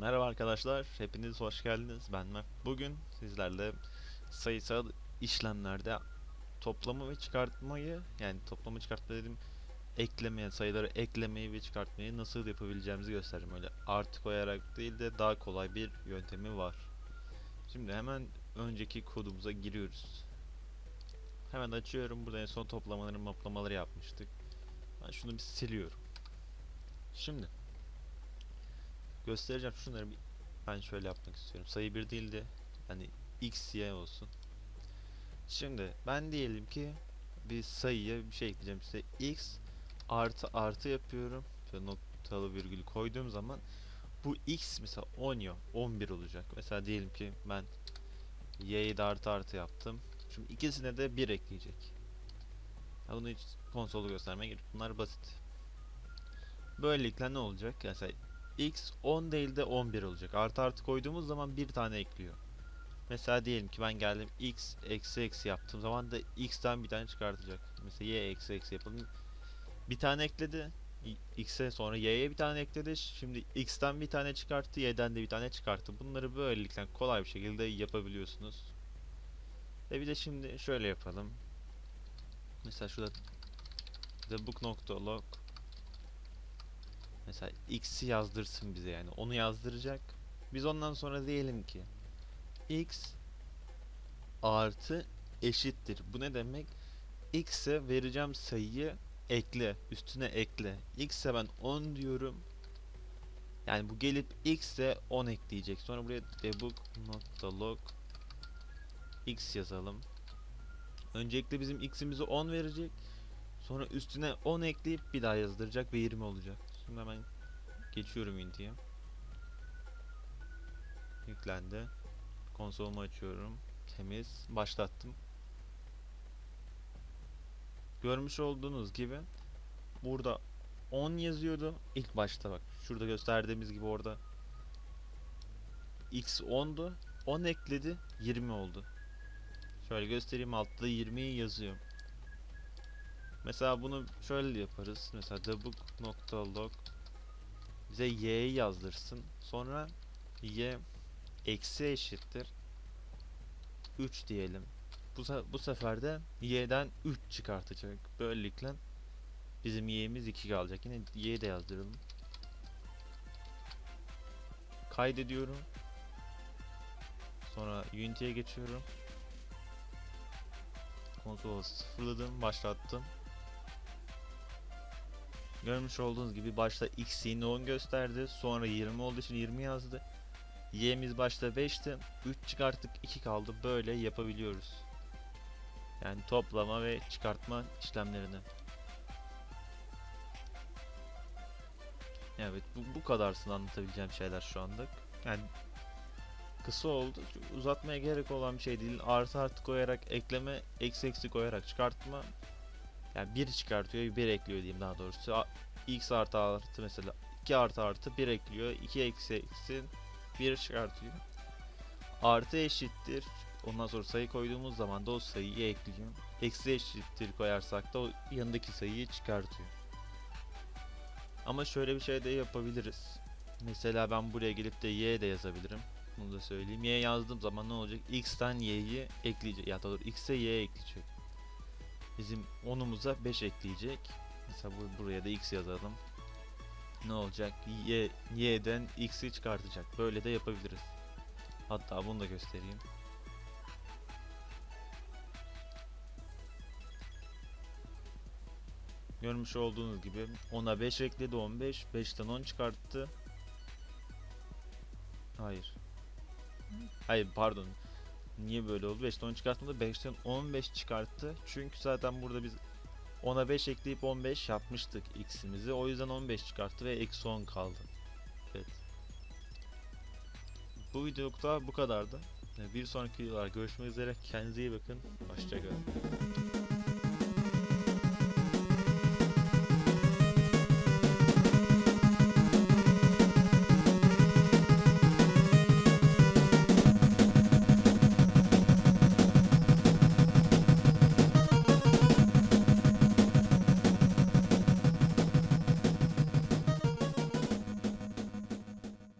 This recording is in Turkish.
Merhaba arkadaşlar, hepiniz hoş geldiniz. Ben Mert. Bugün sizlerle sayısal işlemlerde toplamı ve çıkartmayı, yani toplamı çıkartma dedim, eklemeye, sayıları eklemeyi ve çıkartmayı nasıl yapabileceğimizi göstereceğim. Öyle artı koyarak değil de daha kolay bir yöntemi var. Şimdi hemen önceki kodumuza giriyoruz. Hemen açıyorum. Burada en son toplamaları, maplamaları yapmıştık. Ben şunu bir siliyorum. Şimdi göstereceğim şunları bir ben şöyle yapmak istiyorum. Sayı bir değil de hani x y olsun. Şimdi ben diyelim ki bir sayıya bir şey ekleyeceğim size x artı artı yapıyorum. Şöyle noktalı virgül koyduğum zaman bu x mesela 10 ya 11 olacak. Mesela diyelim ki ben y'yi de artı artı yaptım. Şimdi ikisine de 1 ekleyecek. Ya bunu hiç konsolu göstermeye gerek. Bunlar basit. Böylelikle ne olacak? Mesela x 10 değil de 11 olacak. Artı artı koyduğumuz zaman bir tane ekliyor. Mesela diyelim ki ben geldim x eksi eksi yaptığım zaman da x'ten bir tane çıkartacak. Mesela y eksi eksi yapalım. Bir tane ekledi. X'e sonra y'ye bir tane ekledi. Şimdi x'ten bir tane çıkarttı. Y'den de bir tane çıkarttı. Bunları böylelikle kolay bir şekilde yapabiliyorsunuz. Ve bir de şimdi şöyle yapalım. Mesela şurada debug.log Mesela x'i yazdırsın bize yani. Onu yazdıracak. Biz ondan sonra diyelim ki x artı eşittir. Bu ne demek? x'e vereceğim sayıyı ekle. Üstüne ekle. x'e ben 10 diyorum. Yani bu gelip x'e 10 ekleyecek. Sonra buraya debug.log x yazalım. Öncelikle bizim x'imizi 10 verecek. Sonra üstüne 10 ekleyip bir daha yazdıracak ve 20 olacak. Şimdi hemen geçiyorum Unity'ye. Yüklendi. Konsolumu açıyorum. Temiz. Başlattım. Görmüş olduğunuz gibi burada 10 yazıyordu. İlk başta bak. Şurada gösterdiğimiz gibi orada x 10'du. 10 ekledi 20 oldu. Şöyle göstereyim altta 20'yi yazıyor. Mesela bunu şöyle yaparız. Mesela debug.log bize y'yi yazdırsın. Sonra y eksi eşittir 3 diyelim. Bu, bu sefer de y'den 3 çıkartacak. Böylelikle bizim y'miz 2 kalacak. Yine y'yi de yazdıralım. Kaydediyorum. Sonra Unity'ye geçiyorum. Konsolu sıfırladım, başlattım. Görmüş olduğunuz gibi başta x'ini 10 gösterdi. Sonra 20 olduğu için 20 yazdı. Y'miz başta 5'ti. 3 çıkarttık 2 kaldı. Böyle yapabiliyoruz. Yani toplama ve çıkartma işlemlerini. Evet bu, bu kadarsın anlatabileceğim şeyler şu anda. Yani kısa oldu. Uzatmaya gerek olan bir şey değil. Artı artı koyarak ekleme, eksi eksi koyarak çıkartma. Yani 1 çıkartıyor, 1 ekliyor diyeyim daha doğrusu. X artı artı mesela 2 artı artı 1 ekliyor. 2 eksi eksi 1 çıkartıyor. Artı eşittir. Ondan sonra sayı koyduğumuz zaman da o sayıyı ekliyor. Eksi eşittir koyarsak da o yanındaki sayıyı çıkartıyor. Ama şöyle bir şey de yapabiliriz. Mesela ben buraya gelip de y de yazabilirim. Bunu da söyleyeyim. Y yazdığım zaman ne olacak? X'ten y'yi ekleyecek. Ya da x'e y ekleyecek. Bizim 10'umuza 5 ekleyecek. Mesela bu, buraya da x yazalım. Ne olacak? Y, y'den x'i çıkartacak. Böyle de yapabiliriz. Hatta bunu da göstereyim. Görmüş olduğunuz gibi 10'a 5 ekledi 15. 5'ten 10 çıkarttı. Hayır. Hayır pardon. Niye böyle oldu? 5'ten 10 çıkartmadı. 5'ten 15 çıkarttı. Çünkü zaten burada biz 10'a 5 ekleyip 15 yapmıştık x'imizi. O yüzden 15 çıkarttı ve eksi 10 kaldı. Evet. Bu videoda bu kadardı. Bir sonraki videolar görüşmek üzere. Kendinize iyi bakın. Hoşçakalın.